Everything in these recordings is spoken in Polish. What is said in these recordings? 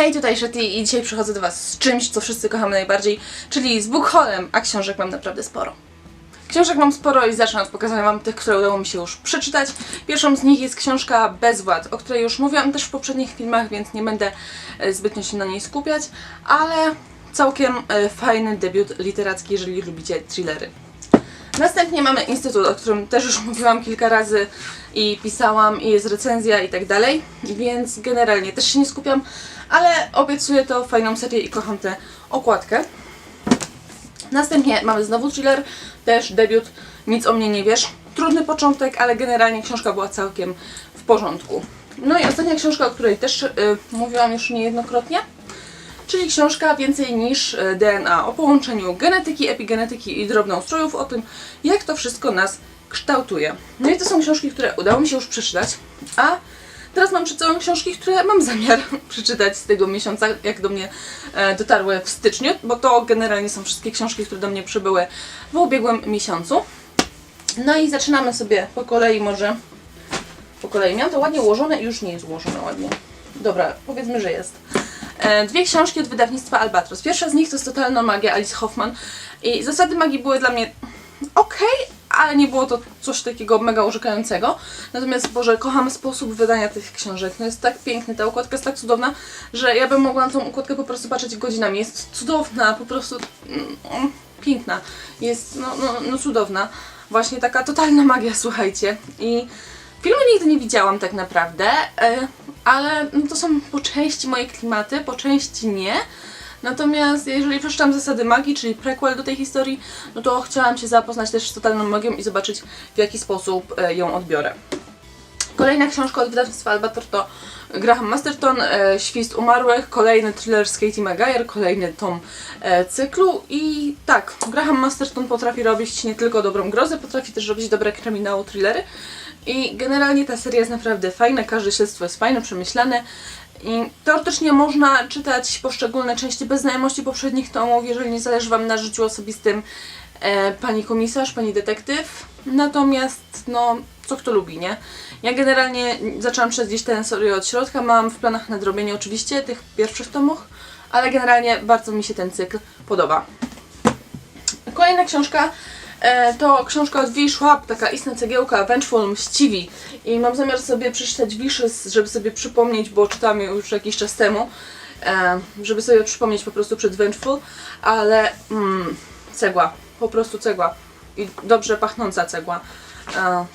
Hej, tutaj Shetty i dzisiaj przychodzę do Was z czymś, co wszyscy kochamy najbardziej, czyli z Bookhallem, a książek mam naprawdę sporo. Książek mam sporo i zacznę od pokazania Wam tych, które udało mi się już przeczytać. Pierwszą z nich jest książka Bezwład, o której już mówiłam też w poprzednich filmach, więc nie będę e, zbytnio się na niej skupiać, ale całkiem e, fajny debiut literacki, jeżeli lubicie thrillery. Następnie mamy Instytut, o którym też już mówiłam kilka razy i pisałam, i jest recenzja i tak dalej, więc generalnie też się nie skupiam, ale obiecuję to fajną serię i kocham tę okładkę. Następnie mamy znowu thriller, też debiut, nic o mnie nie wiesz. Trudny początek, ale generalnie książka była całkiem w porządku. No i ostatnia książka, o której też y, mówiłam już niejednokrotnie, czyli książka Więcej niż e, DNA o połączeniu genetyki, epigenetyki i drobnoustrojów, o tym, jak to wszystko nas kształtuje. No i to są książki, które udało mi się już przeczytać, a teraz mam przed sobą książki, które mam zamiar przeczytać z tego miesiąca, jak do mnie e, dotarły w styczniu, bo to generalnie są wszystkie książki, które do mnie przybyły w ubiegłym miesiącu. No i zaczynamy sobie po kolei może po kolei. Miałam to ładnie ułożone i już nie jest ułożone ładnie. Dobra, powiedzmy, że jest. E, Dwie książki od wydawnictwa Albatros. Pierwsza z nich to jest Totalna Magia Alice Hoffman. I zasady magii były dla mnie okej, ale nie było to coś takiego mega urzekającego. Natomiast, Boże, kocham sposób wydania tych książek. No jest tak piękny, ta układka jest tak cudowna, że ja bym mogła na tą układkę po prostu patrzeć godzinami. Jest cudowna, po prostu mm, piękna. Jest, no, no, no cudowna. Właśnie taka totalna magia, słuchajcie. I Filmu nigdy nie widziałam tak naprawdę, e, ale no to są po części moje klimaty, po części nie. Natomiast jeżeli przeczytam zasady magii, czyli prequel do tej historii, no to chciałam się zapoznać też z totalną magią i zobaczyć w jaki sposób e, ją odbiorę. Kolejna książka od wydawnictwa Albator to Graham Masterton, e, Świst Umarłych, kolejny thriller z Katie Maguire, kolejny tom e, cyklu i tak, Graham Masterton potrafi robić nie tylko dobrą grozę, potrafi też robić dobre kryminały, thrillery i generalnie ta seria jest naprawdę fajna, każde śledztwo jest fajne, przemyślane i teoretycznie można czytać poszczególne części bez znajomości poprzednich tomów, jeżeli nie zależy Wam na życiu osobistym e, pani komisarz, pani detektyw. Natomiast, no, co kto lubi, nie? Ja generalnie zaczęłam śledzić tę serię od środka, mam w planach nadrobienie oczywiście tych pierwszych tomów, ale generalnie bardzo mi się ten cykl podoba. Kolejna książka to książka od. Schwab, taka istna cegiełka, Vengeful, Mściwi. I mam zamiar sobie przeczytać Wishes, żeby sobie przypomnieć, bo czytałam ją już jakiś czas temu, e, żeby sobie przypomnieć po prostu przed Vengeful, ale mm, cegła, po prostu cegła. I dobrze pachnąca cegła. E,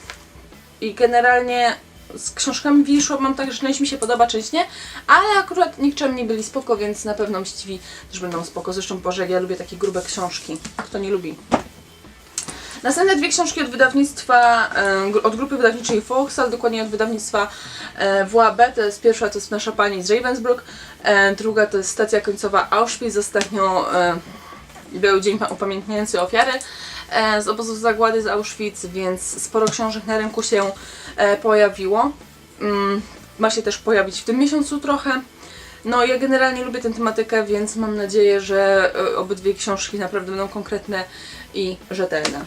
I generalnie z książkami. Schwab mam tak, że część mi się podoba, część nie, ale akurat nikczemni byli spoko, więc na pewno Mściwi też będą spoko. Zresztą Boże, ja lubię takie grube książki. Kto nie lubi? Następne dwie książki od wydawnictwa, od grupy wydawniczej Foxal, dokładnie od wydawnictwa WAB. To jest pierwsza, to jest Nasza Pani z Ravensbrück, druga to jest Stacja Końcowa Auschwitz. Ostatnio był dzień pa- upamiętniający ofiary z obozu zagłady z Auschwitz, więc sporo książek na rynku się e, pojawiło. Mm, ma się też pojawić w tym miesiącu trochę. No, ja generalnie lubię tę tematykę, więc mam nadzieję, że e, obydwie książki naprawdę będą konkretne i rzetelne.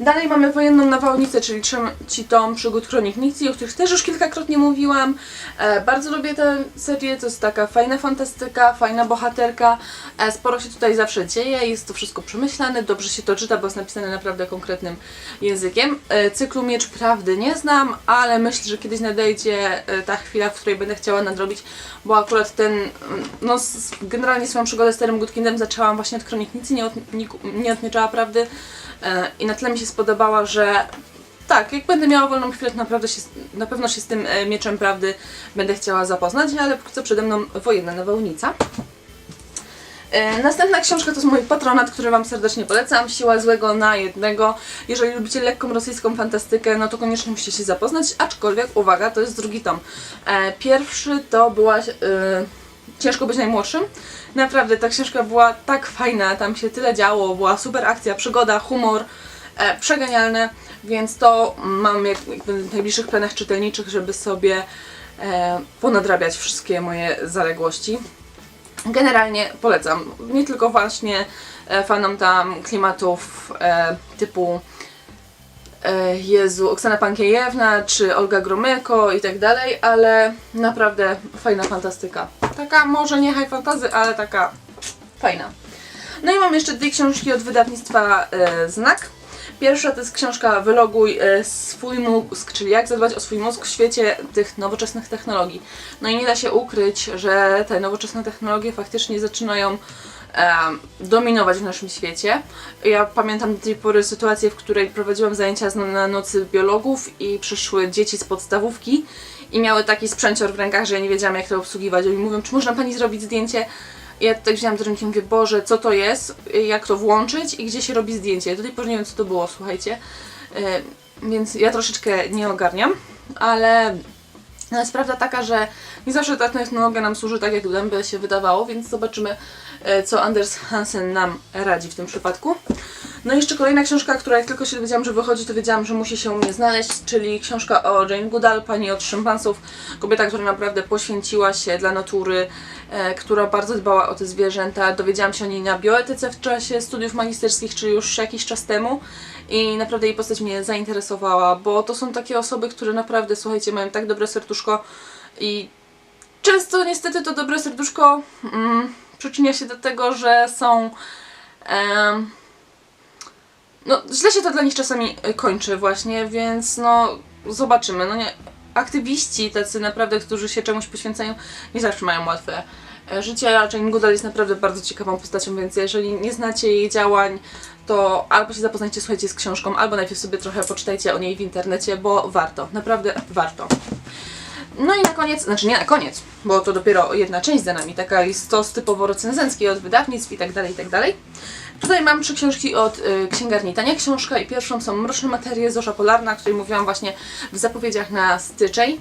Dalej mamy Wojenną Nawałnicę, czyli trzeci tom przygód Kronik o których też już kilkakrotnie mówiłam. E, bardzo lubię tę serię, to jest taka fajna fantastyka, fajna bohaterka. E, sporo się tutaj zawsze dzieje, jest to wszystko przemyślane, dobrze się to czyta, bo jest napisane naprawdę konkretnym językiem. E, cyklu Miecz Prawdy nie znam, ale myślę, że kiedyś nadejdzie e, ta chwila, w której będę chciała nadrobić, bo akurat ten, mm, no generalnie swoją przygodę z Terem Goodkindem zaczęłam właśnie od Kronik nie od, nie od Miecza Prawdy. E, I na tyle mi się spodobała, że tak, jak będę miała wolną chwilę, to naprawdę się, na pewno się z tym e, mieczem prawdy będę chciała zapoznać, ale póki co przede mną wojenna nawałnica. E, Następna książka to jest mój patronat, który Wam serdecznie polecam. Siła złego na jednego. Jeżeli lubicie lekką rosyjską fantastykę, no to koniecznie musicie się zapoznać. Aczkolwiek, uwaga, to jest drugi tom. E, Pierwszy to była e, Ciężko być najmłodszym. Naprawdę, ta książka była tak fajna, tam się tyle działo, była super akcja, przygoda, humor, e, przegenialne, więc to mam jak, jakby w najbliższych planach czytelniczych, żeby sobie e, ponadrabiać wszystkie moje zaległości. Generalnie polecam. Nie tylko właśnie e, fanom tam klimatów e, typu Jezu, Oksana Pankiejewna czy Olga Gromyko i tak dalej, ale naprawdę fajna fantastyka. Taka może nie high fantasy, ale taka fajna. No i mam jeszcze dwie książki od wydawnictwa Znak. Pierwsza to jest książka Wyloguj e, swój mózg, czyli jak zadbać o swój mózg w świecie tych nowoczesnych technologii. No i nie da się ukryć, że te nowoczesne technologie faktycznie zaczynają e, dominować w naszym świecie. Ja pamiętam do tej pory sytuację, w której prowadziłam zajęcia na nocy biologów i przyszły dzieci z podstawówki i miały taki sprzęcior w rękach, że ja nie wiedziałam jak to obsługiwać. Oni mówią, czy można pani zrobić zdjęcie? Ja tutaj wzięłam do ręki i mówię, Boże, co to jest, jak to włączyć i gdzie się robi zdjęcie. Ja do tej nie wiem, co to było, słuchajcie. Yy, więc ja troszeczkę nie ogarniam, ale jest prawda taka, że nie zawsze ta technologia nam służy tak, jak by się wydawało, więc zobaczymy, e, co Anders Hansen nam radzi w tym przypadku. No i jeszcze kolejna książka, która jak tylko się dowiedziałam, że wychodzi, to wiedziałam, że musi się u mnie znaleźć, czyli książka o Jane Goodall, pani od szympansów. Kobieta, która naprawdę poświęciła się dla natury, e, która bardzo dbała o te zwierzęta. Dowiedziałam się o niej na bioetyce w czasie studiów magisterskich, czy już jakiś czas temu. I naprawdę jej postać mnie zainteresowała, bo to są takie osoby, które naprawdę, słuchajcie, mają tak dobre serduszko i często niestety to dobre serduszko mm, przyczynia się do tego, że są. No, źle się to dla nich czasami y, kończy, właśnie, więc no, zobaczymy. No nie, aktywiści, tacy naprawdę, którzy się czemuś poświęcają, nie zawsze mają łatwe e, życie. A Jane Goodall jest naprawdę bardzo ciekawą postacią, więc jeżeli nie znacie jej działań, to albo się zapoznajcie, słuchajcie z książką, albo najpierw sobie trochę poczytajcie o niej w internecie, bo warto, naprawdę warto. No i na koniec, znaczy nie na koniec, bo to dopiero jedna część za nami, taka to typowo recenzencki od wydawnictw i tak dalej, i tak dalej. Tutaj mam trzy książki od y, księgarni Tania Książka i pierwszą są Mroczne Materie Zosza Polarna, o której mówiłam właśnie w zapowiedziach na styczeń,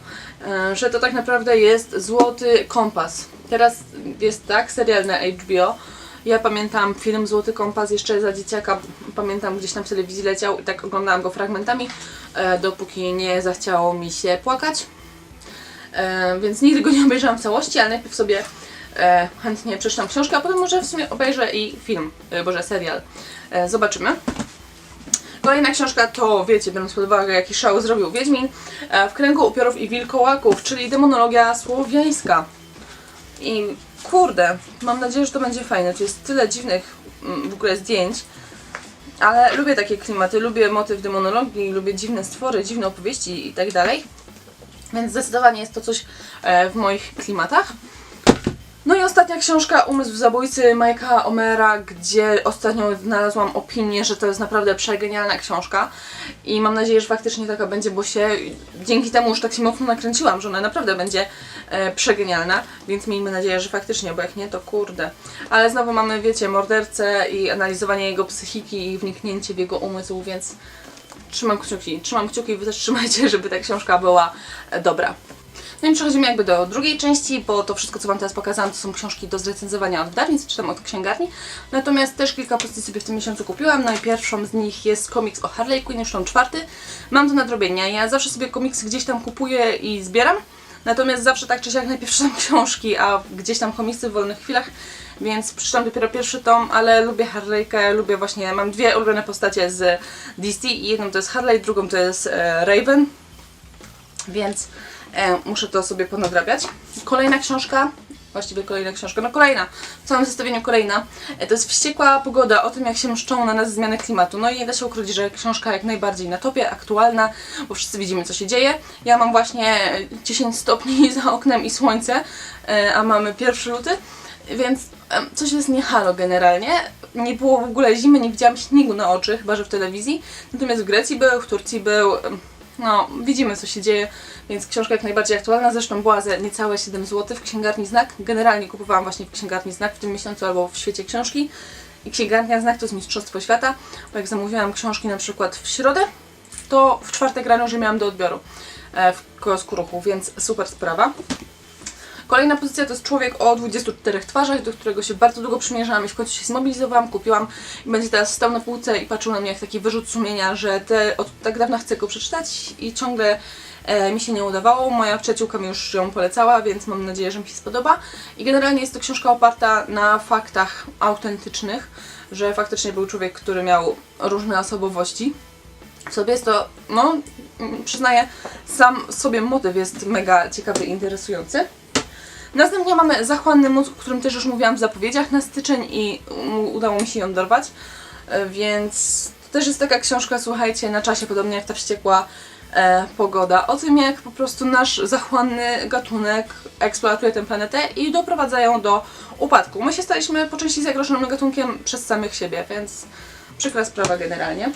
y, że to tak naprawdę jest złoty kompas. Teraz jest tak, serial na HBO. Ja pamiętam film Złoty Kompas jeszcze za dzieciaka, pamiętam gdzieś tam w telewizji leciał i tak oglądałam go fragmentami, e, dopóki nie zachciało mi się płakać. E, więc nigdy go nie obejrzałam w całości, ale najpierw sobie e, chętnie przeczytam książkę, a potem może w sumie obejrzę i film, e, boże serial. Zobaczymy. Kolejna książka to, wiecie, biorąc pod uwagę jaki szał zrobił Wiedźmin, w kręgu upiorów i wilkołaków, czyli demonologia słowiańska. I kurde, mam nadzieję, że to będzie fajne. Tu jest tyle dziwnych mm, w ogóle zdjęć. Ale lubię takie klimaty, lubię motyw demonologii, lubię dziwne stwory, dziwne opowieści i tak dalej. Więc zdecydowanie jest to coś e, w moich klimatach. No i ostatnia książka Umysł zabójcy Majka Omera, gdzie ostatnio znalazłam opinię, że to jest naprawdę przegenialna książka i mam nadzieję, że faktycznie taka będzie, bo się dzięki temu już tak się mocno nakręciłam, że ona naprawdę będzie e, przegenialna, więc miejmy nadzieję, że faktycznie, bo jak nie, to kurde. Ale znowu mamy, wiecie, mordercę i analizowanie jego psychiki i wniknięcie w jego umysł, więc trzymam kciuki, trzymam kciuki wy też trzymajcie, żeby ta książka była e, dobra. No i przechodzimy jakby do drugiej części, bo to wszystko, co Wam teraz pokazałam, to są książki do zrecenzowania od wydawnictw, czy tam od księgarni. Natomiast też kilka pozycji sobie w tym miesiącu kupiłam. No i pierwszą z nich jest komiks o Harley Quinn, już tą czwarty. Mam do nadrobienia. Ja zawsze sobie komiksy gdzieś tam kupuję i zbieram. Natomiast zawsze tak czy siak najpierw czytam książki, a gdzieś tam komiksy w wolnych chwilach, więc przeczytam dopiero pierwszy tom, ale lubię Harley'kę, lubię właśnie, mam dwie ulubione postacie z DC i jedną to jest Harley, drugą to jest e, Raven, więc e, muszę to sobie ponadrabiać. Kolejna książka, właściwie kolejna książka, no kolejna, w całym zestawieniu kolejna, e, to jest Wściekła pogoda, o tym jak się mszczą na nas zmiany klimatu. No i nie da się ukryć, że książka jak najbardziej na topie, aktualna, bo wszyscy widzimy co się dzieje. Ja mam właśnie 10 stopni za oknem i słońce, a mamy 1 luty, więc coś jest nie halo generalnie. Nie było w ogóle zimy, nie widziałam śniegu na oczy, chyba że w telewizji. Natomiast w Grecji był, w Turcji był. No, widzimy co się dzieje, więc książka jak najbardziej aktualna. Zresztą była za niecałe 7 zł w księgarni Znak. Generalnie kupowałam właśnie w księgarni Znak w tym miesiącu albo w świecie książki. I księgarnia Znak to jest mistrzostwo świata, bo jak zamówiłam książki na przykład w środę, to w czwartek rano już miałam do odbioru e, w kiosku ruchu, więc super sprawa. Kolejna pozycja to jest człowiek o 24 twarzach, do którego się bardzo długo przymierzałam i w końcu się zmobilizowałam, kupiłam i będzie teraz stał na półce i patrzył na mnie jak taki wyrzut sumienia, że te, od tak dawna chcę go przeczytać i ciągle e, mi się nie udawało. Moja przyjaciółka mi już ją polecała, więc mam nadzieję, że mi się spodoba. I generalnie jest to książka oparta na faktach autentycznych, że faktycznie był człowiek, który miał różne osobowości sobie jest to, no, mm, przyznaję, sam sobie motyw jest mega ciekawy i interesujący. Następnie mamy Zachłanny mózg, o którym też już mówiłam w zapowiedziach na styczeń i udało mi się ją dorwać, E, więc to też jest taka książka, słuchajcie, na czasie, podobnie jak ta wściekła e, pogoda, o tym jak po prostu nasz zachłanny gatunek eksploatuje tę planetę i doprowadza ją do upadku. My się staliśmy po części zagrożonym gatunkiem przez samych siebie, więc przykra sprawa generalnie.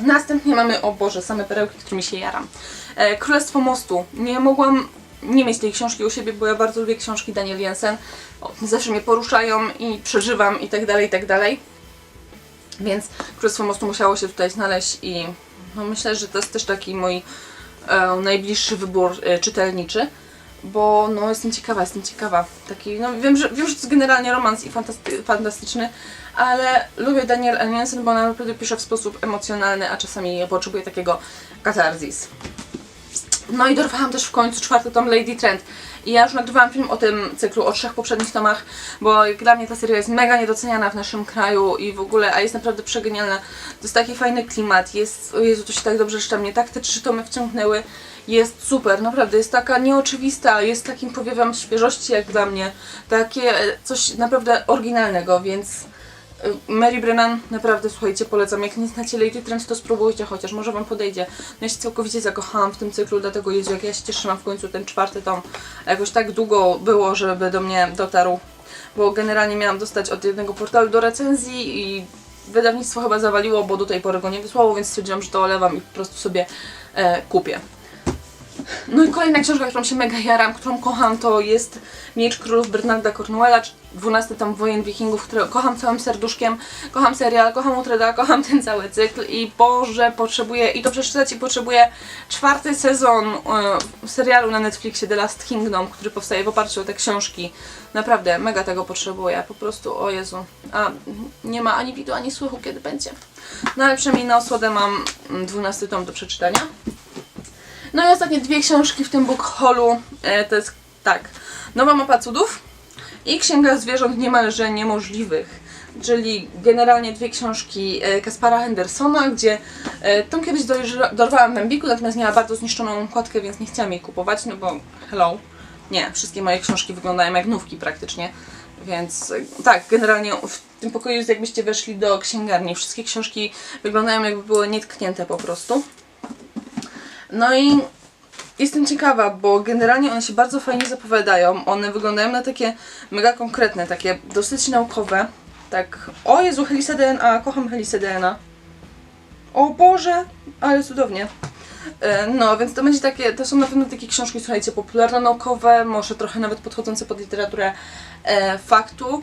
Następnie mamy, o Boże, same perełki, którymi się jaram. E, Królestwo Mostu. Nie mogłam nie mieć tej książki u siebie, bo ja bardzo lubię książki Daniel Jensen. O, zawsze mnie poruszają i przeżywam i tak dalej, i tak dalej. Więc Królestwo Mostu musiało się tutaj znaleźć i no, myślę, że to jest też taki mój e, najbliższy wybór e, czytelniczy. Bo no jestem ciekawa, jestem ciekawa. Taki, no wiem, że, wiem, że to jest generalnie romans i fantasty, fantastyczny, ale lubię Daniel. Jensen, bo ona naprawdę pisze w sposób emocjonalny, a czasami potrzebuje takiego katarzis. No i dorwałam też w końcu czwarty tom Lady Trent. I ja już nagrywałam film o tym cyklu, o trzech poprzednich tomach, bo jak dla mnie ta seria jest mega niedoceniana w naszym kraju i w ogóle, a jest naprawdę przegenialna. To jest taki fajny klimat, jest, o Jezu, to się tak dobrze czyta, mnie tak te trzy tomy wciągnęły. Jest super, naprawdę, jest taka nieoczywista, jest takim powiewem świeżości jak dla mnie. Takie e, coś naprawdę oryginalnego, więc Mary Brennan, naprawdę słuchajcie, polecam. Jak nie znacie Lady Trent, to spróbujcie chociaż, może Wam podejdzie. No ja się całkowicie zakochałam w tym cyklu, dlatego Jezu, jak ja się cieszyłam w końcu ten czwarty tom. Jakoś tak długo było, żeby do mnie dotarł, bo generalnie miałam dostać od jednego portalu do recenzji i wydawnictwo chyba zawaliło, bo do tej pory go nie wysłało, więc stwierdziłam, że to olewam i po prostu sobie e, kupię. No i kolejna książka, którą się mega jaram, którą kocham, to jest Miecz Królów Bernarda Cornwella, 12 tam Wojen Wikingów, które kocham całym serduszkiem, kocham serial, kocham Utreda, kocham ten cały cykl i Boże, potrzebuję i to przeczytać i potrzebuję czwarty sezon e, serialu na Netflixie The Last Kingdom, który powstaje w oparciu o te książki. Naprawdę, mega tego potrzebuję, po prostu, o Jezu. A nie ma ani widu, ani słychu, kiedy będzie. No ale przynajmniej na osłodę mam mm, 12 tom do przeczytania. No i ostatnie dwie książki w tym book haulu e, to jest tak. Nowa mapa cudów i Księga zwierząt niemalże niemożliwych. Czyli generalnie dwie książki e, Kaspara Hendersona, gdzie e, tą kiedyś dorwałam w Embiku, natomiast miała bardzo zniszczoną okładkę, więc nie chciałam jej kupować, no bo hello. Nie, wszystkie moje książki wyglądają jak nówki praktycznie. Więc e, tak, generalnie w tym pokoju jest jakbyście weszli do księgarni. Wszystkie książki wyglądają jakby były nietknięte po prostu. No i jestem ciekawa, bo generalnie one się bardzo fajnie zapowiadają. One wyglądają na takie mega konkretne, takie dosyć naukowe. Tak, o Jezu, Helisa DNA, kocham Helisę DNA. O Boże, ale cudownie. E, No, więc to będzie takie, to są na pewno takie książki, słuchajcie, popularno-naukowe, może trochę nawet podchodzące pod literaturę e, faktu.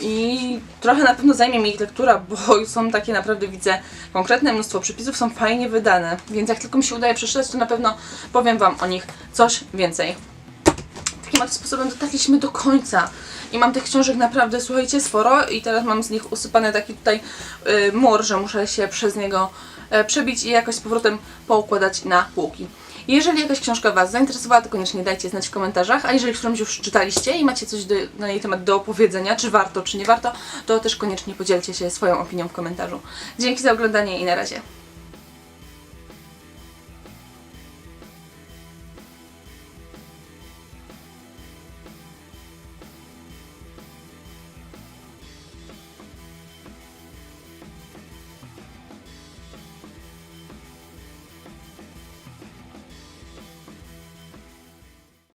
I trochę na pewno zajmie mi ich lektura, bo są takie naprawdę, widzę, konkretne mnóstwo przepisów, są fajnie wydane. Więc jak tylko mi się udaje przeczytać, to na pewno powiem Wam o nich coś więcej. Takim oto sposobem dotarliśmy do końca. I mam tych książek naprawdę, słuchajcie, sporo i teraz mam z nich usypany taki tutaj y, mur, że muszę się przez niego e, przebić i jakoś z powrotem poukładać na półki. Jeżeli jakaś książka Was zainteresowała, to koniecznie dajcie znać w komentarzach, a jeżeli którąś już czytaliście i macie coś do, na jej temat do opowiedzenia, czy warto, czy nie warto, to też koniecznie podzielcie się swoją opinią w komentarzu. Dzięki za oglądanie i na razie.